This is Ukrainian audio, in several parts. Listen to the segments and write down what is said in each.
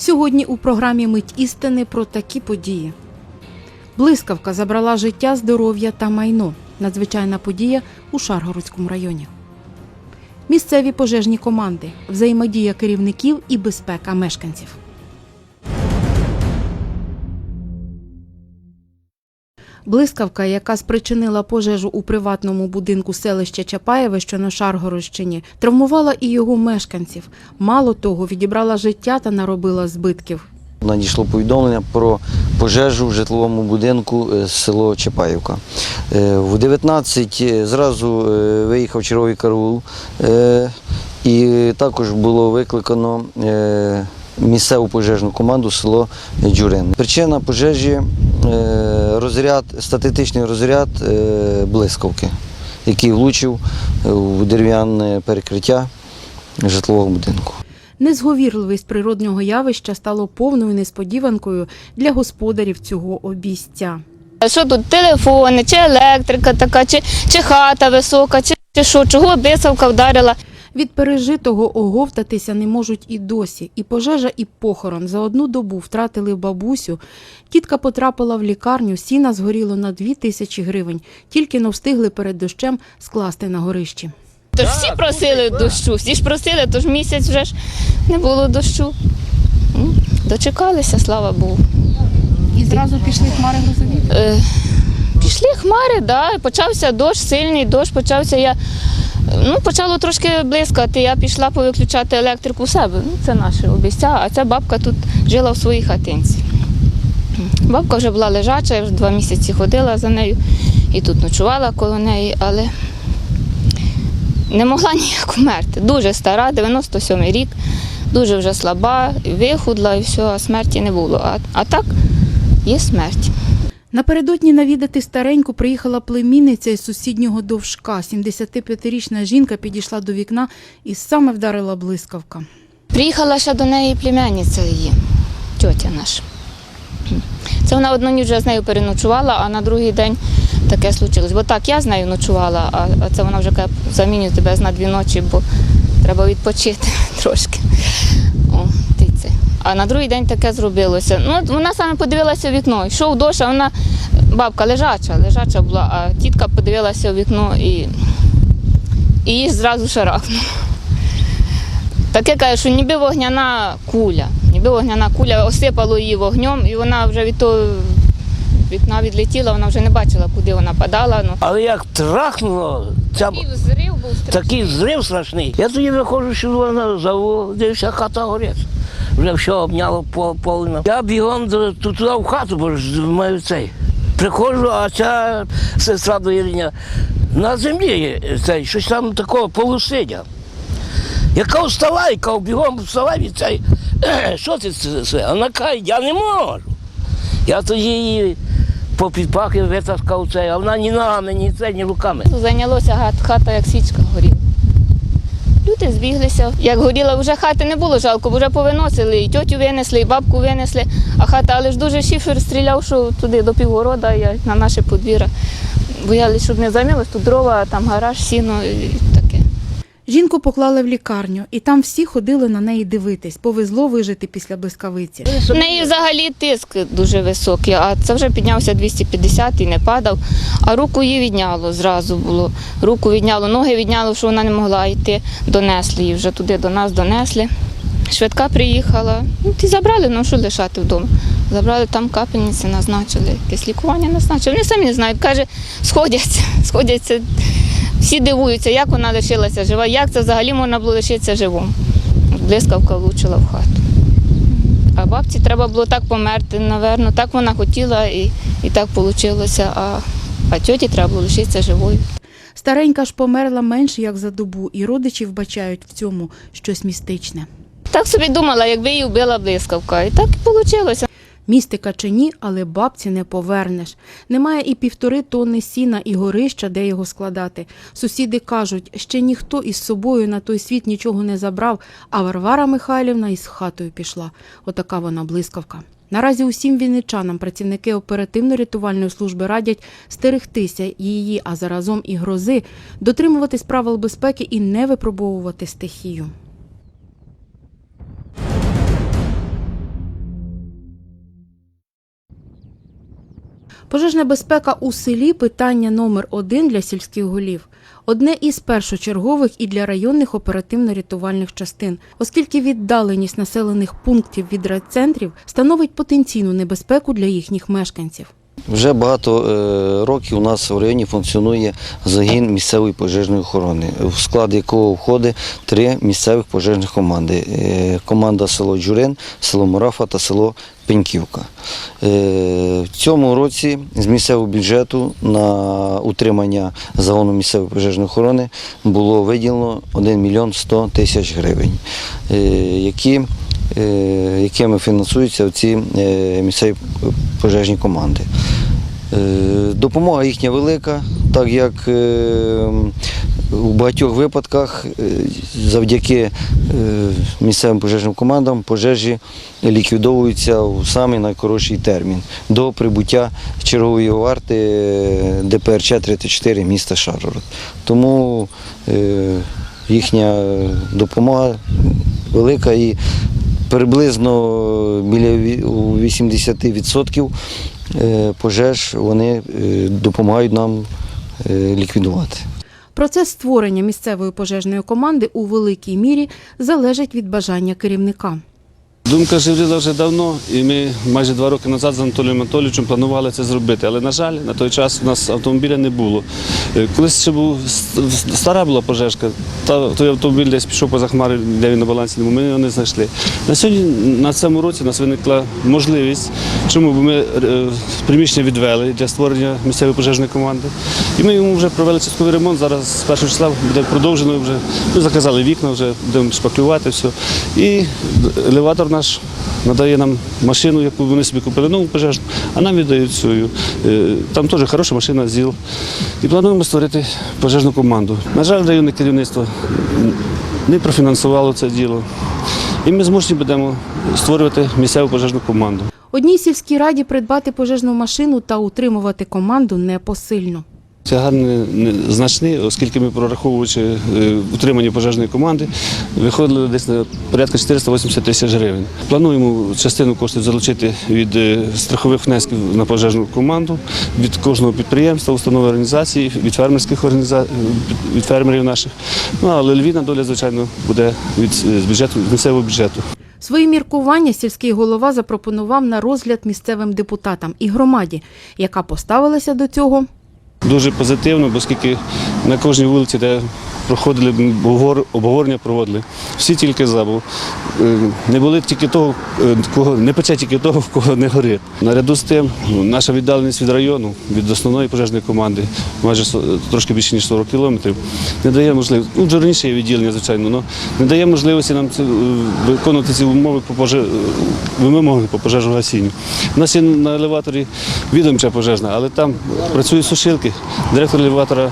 Сьогодні у програмі Мить істини про такі події. Блискавка забрала життя, здоров'я та майно. Надзвичайна подія у Шаргородському районі. Місцеві пожежні команди, взаємодія керівників і безпека мешканців. Блискавка, яка спричинила пожежу у приватному будинку селища Чапаєве, що на Шаргородщині, травмувала і його мешканців. Мало того, відібрала життя та наробила збитків. Надійшло повідомлення про пожежу в житловому будинку е, село Чапаївка. Е, В 19 зразу е, виїхав черговий караул, і також було викликано місцеву пожежну команду село Джурин. Причина пожежі розряд, статистичний розряд е, блискавки, який влучив у дерев'яне перекриття житлового будинку. Незговірливість природнього явища стало повною несподіванкою для господарів цього обійстя. Що тут телефони, чи електрика така, чи, чи хата висока, чи, чи що, чого бисавка вдарила. Від пережитого оговтатися не можуть і досі. І пожежа, і похорон за одну добу втратили бабусю. Тітка потрапила в лікарню, сіна згоріло на дві тисячі гривень. Тільки не встигли перед дощем скласти на горищі. Тож всі просили дощу, всі ж просили, тож місяць вже ж не було дощу. Дочекалися, слава Богу. І зразу пішли хмари грозові. Е, пішли хмари, да, почався дощ, сильний дощ, почався я. Ну, почало трошки блискати. Я пішла повиключати електрику у себе. Ну, це наше обіця, а ця бабка тут жила в своїй хатинці. Бабка вже була лежача, я вже два місяці ходила за нею і тут ночувала коло неї, але не могла ніяк умерти. Дуже стара, 97 рік, дуже вже слаба, вихудла і все, а смерті не було. А, а так є смерть. Напередодні навідати стареньку приїхала племінниця із сусіднього довжка. 75-річна жінка підійшла до вікна і саме вдарила блискавка. Приїхала ще до неї племянниця її, тьотя наша. Це вона одну ніч вже з нею переночувала, а на другий день таке случилось. Бо так я з нею ночувала, а, це вона вже каже, заміню тебе на дві ночі, бо треба відпочити трошки. О. А на другий день таке зробилося. Ну, вона саме подивилася в вікно, йшов дощ, а вона бабка лежача, лежача була, а тітка подивилася в вікно і, і її зразу шарахнуло. Таке каже, що ніби вогняна куля, ніби вогняна куля осипало її вогнем, і вона вже від того вікна відлетіла, вона вже не бачила, куди вона падала. Ну. Але як трахнуло, ця І взрив був страшний. такий зрив страшний. Я тоді виходжу, що вона заву, дивився, хата горить. Вже все обняло половину. Я бігом до, туди в хату, бо ж маю цей. Приходжу, а ця сестра доїрня на землі цей, щось там такого полусидя. Яка вставай, яка бігом вставай від цей. «Е, Що ти це?» Вона каже, я не можу. Я тоді її по підпахи витаскав цей, а вона ні ногами, ні це, ні руками. Зайнялося хата, як свічка горіла. Люди збіглися. Як горіла, вже хати не було жалко, бо вже повиносили, і тьотю винесли, і бабку винесли, а хата, але ж дуже шифер стріляв, що туди до півгорода, на наше подвір'я. Боялись, щоб не зайнялось, тут дрова, там гараж, сіно. Жінку поклали в лікарню, і там всі ходили на неї дивитись. Повезло вижити після блискавиці. У неї взагалі тиск дуже високий, а це вже піднявся 250 і не падав. А руку її відняло зразу було. Руку відняло, ноги відняло, що вона не могла йти. Донесли її вже туди до нас донесли. Швидка приїхала. Ну, ті забрали, ну що лишати вдома. Забрали там капельниці, назначили, якесь лікування назначили. Вони самі не знають. Каже, сходяться, сходяться. Всі дивуються, як вона лишилася жива, як це взагалі можна було лишитися живим. Блискавка влучила в хату. А бабці треба було так померти, напевно, так вона хотіла і, і так вийшло. А, а тьоті треба було лишитися живою. Старенька ж померла менше як за добу, і родичі вбачають в цьому щось містичне. Так собі думала, якби її вбила блискавка. І так і вийшло. Містика чи ні, але бабці не повернеш. Немає і півтори тонни сіна і горища, де його складати. Сусіди кажуть, ще ніхто із собою на той світ нічого не забрав, а Варвара Михайлівна із хатою пішла. Отака вона блискавка. Наразі усім вінничанам працівники оперативно-рятувальної служби радять стерегтися її, а заразом і грози, дотримуватись правил безпеки і не випробовувати стихію. Пожежна безпека у селі питання номер один для сільських голів. Одне із першочергових і для районних оперативно-рятувальних частин, оскільки віддаленість населених пунктів від райцентрів становить потенційну небезпеку для їхніх мешканців. Вже багато е, років у нас в районі функціонує загін місцевої пожежної охорони, в склад якого входить три місцевих пожежних команди. Е, Команда село Джурин, село Мурафа та село Пеньківка. Е, В цьому році з місцевого бюджету на утримання загону місцевої пожежної охорони було виділено 1 мільйон 100 тисяч гривень, які якими фінансуються ці е, місцеві пожежні команди. Е, Допомога їхня велика, так як е, у багатьох випадках е, завдяки е, місцевим пожежним командам пожежі ліквідовуються у самий найкоротший термін до прибуття чергової варти е, ДПРЧ 34 міста Шаргород. Тому е, їхня допомога велика і приблизно біля 80% е, пожеж вони е, допомагають нам е, ліквідувати. Процес створення місцевої пожежної команди у великій мірі залежить від бажання керівника. Думка живріла вже давно, і ми майже два роки назад з Анатолієм Анатолійовичем планували це зробити. Але, на жаль, на той час у нас автомобіля не було. Е, Колись ще був стара була пожежка, та той автомобіль десь пішов поза хмари, де він на балансі, ми його не знайшли. На сьогодні, на цьому році, у нас виникла можливість, чому ми е, приміщення відвели для створення місцевої пожежної команди. І ми йому вже провели частковий ремонт. Зараз з першого числа буде продовжено вже. Ми заказали вікна, вже будемо шпаклювати все. І елеватор наш надає нам машину, яку вони собі купили нову пожежну, а нам віддають свою. Е, Там теж хороша машина ЗІЛ. І плануємо створити пожежну команду. На жаль, районне керівництво не профінансувало це діло. І ми змушені будемо створювати місцеву пожежну команду. Одній сільській раді придбати пожежну машину та утримувати команду непосильно. Тягар не, не значний, оскільки ми прораховуючи е, утримання пожежної команди, виходили десь на порядка 480 тисяч гривень. Плануємо частину коштів залучити від е, страхових внесків на пожежну команду, від кожного підприємства, установи організації, від фермерських організацій, від фермерів наших. Ну але львівна доля, звичайно, буде від е, бюджету, з місцевого бюджету. Свої міркування сільський голова запропонував на розгляд місцевим депутатам і громаді, яка поставилася до цього Дуже позитивно, оскільки на кожній вулиці, де проходили обговорення, проводили, всі тільки за. Бо е, не були тільки того, е, кого не пече тільки того, в кого не горить. Наряду з тим, наша віддаленість від району, від основної пожежної команди, майже трошки більше ніж 40 кілометрів, не дає можливості. Ну, вже раніше є відділення, звичайно, але не дає можливості нам це, е, виконувати ці умови по поже... вимоги по пожежному гасінню. У нас є на елеваторі відомча пожежна, але там працюють сушилки. Директор елеватора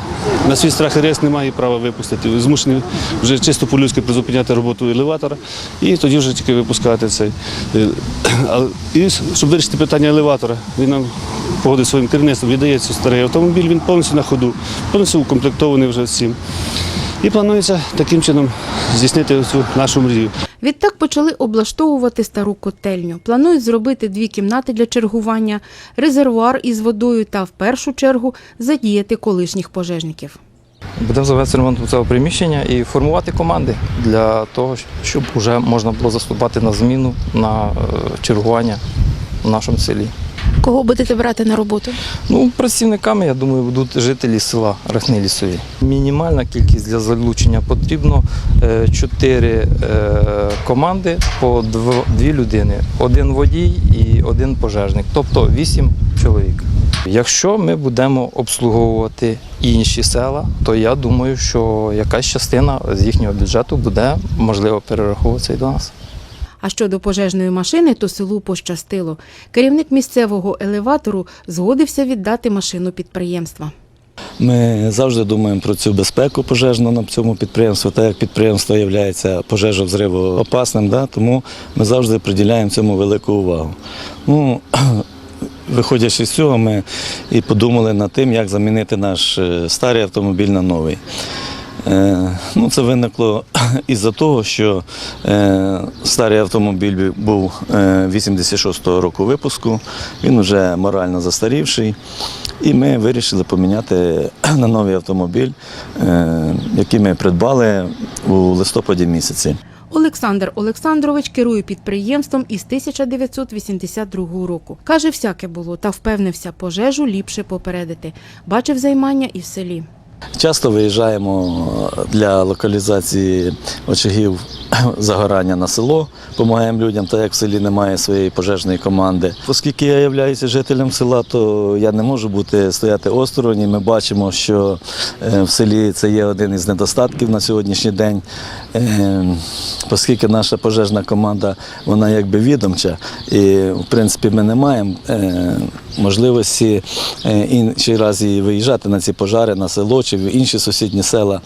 на свій страх і ризик не має права випустити. Змушений вже чисто по-людськи призупиняти роботу елеватора і тоді вже тільки випускати цей. Е, І щоб вирішити питання елеватора, він нам погодить своїм керівництвом, віддає цей старий автомобіль, він повністю на ходу, повністю укомплектований вже всім. І планується таким чином здійснити цю нашу мрію. Відтак почали облаштовувати стару котельню. Планують зробити дві кімнати для чергування, резервуар із водою та в першу чергу задіяти колишніх пожежників. Будемо завести ремонт цього приміщення і формувати команди для того, щоб вже можна було заступати на зміну на е, чергування в нашому селі. Кого будете брати на роботу? Ну, працівниками, я думаю, будуть жителі села Рахни Лісові. Мінімальна кількість для залучення потрібно е, чотири е, команди по дві людини, один водій і один пожежник, тобто вісім чоловік. Якщо ми будемо обслуговувати інші села, то я думаю, що якась частина з їхнього бюджету буде можливо перераховуватися і до нас. А щодо пожежної машини, то селу пощастило. Керівник місцевого елеватору згодився віддати машину підприємства. Ми завжди думаємо про цю безпеку пожежну на цьому підприємстві, так як підприємство є пожежовзривоопасним, да, тому ми завжди приділяємо цьому велику увагу. Ну, виходячи з цього, ми і подумали над тим, як замінити наш е, старий автомобіль на новий. Е, Ну, це виникло із-за того, що е, старий автомобіль був е, 86-го року випуску, він вже морально застарівший. І ми вирішили поміняти на новий автомобіль, е, який ми придбали у листопаді місяці. Олександр Олександрович керує підприємством із 1982 року. Каже, всяке було та впевнився, пожежу ліпше попередити. Бачив займання і в селі. Часто виїжджаємо для локалізації очагів загорання на село, допомагаємо людям, так як в селі немає своєї пожежної команди. Оскільки я являюся жителем села, то я не можу бути стояти осторонь. Ми бачимо, що е, в селі це є один із недостатків на сьогоднішній день. Е, Оскільки наша пожежна команда вона якби відомча, і в принципі ми не маємо е, можливості інший раз і виїжджати на ці пожари на село чи в інші сусідні села.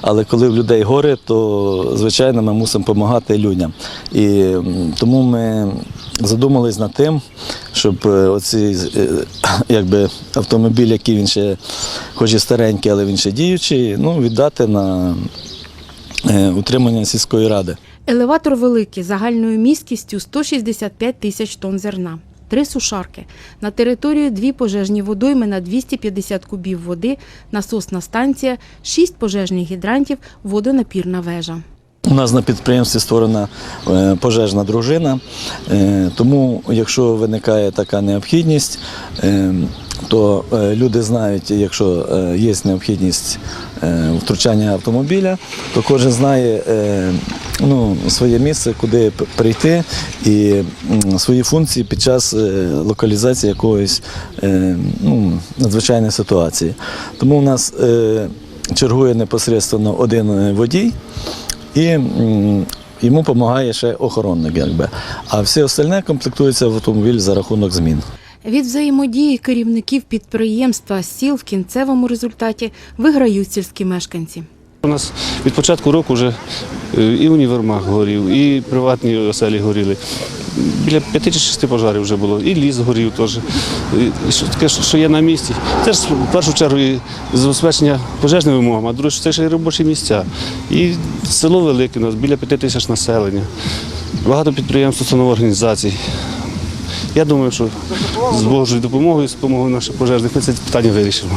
Але коли в людей горе, то звичайно ми мусимо допомагати людям. І тому ми задумались над тим, щоб е, оці е, якби автомобіль, який він ще, хоч і старенький, але він ще діючий, ну, віддати на е, утримання сільської ради. Елеватор великий, загальною місткістю 165 тисяч тонн зерна. Три сушарки. На територію дві пожежні водойми на 250 кубів води, насосна станція, шість пожежних гідрантів, водонапірна вежа. У нас на підприємстві створена е, пожежна дружина, е, тому якщо виникає така необхідність, е, то люди знають, якщо є необхідність втручання автомобіля, то кожен знає ну, своє місце, куди прийти і свої функції під час локалізації якоїсь ну, надзвичайної ситуації. Тому у нас чергує непосередньо один водій і йому допомагає ще охоронник, якби. А все остальне комплектується в автомобіль за рахунок змін. Від взаємодії керівників підприємства сіл в кінцевому результаті виграють сільські мешканці. У нас від початку року вже е, і універмаг горів, і приватні оселі горіли. Біля п'яти чи шести пожарів вже було, і ліс горів теж. Що таке, що є на місці. Це ж в першу чергу і забезпечення пожежним вимогам, а друге, що це ще й робочі місця. І село велике, у нас біля п'яти тисяч населення. Багато підприємств, установ організацій. Я думаю, що з Божою допомогою, з допомогою наших пожежних ми це питання вирішимо.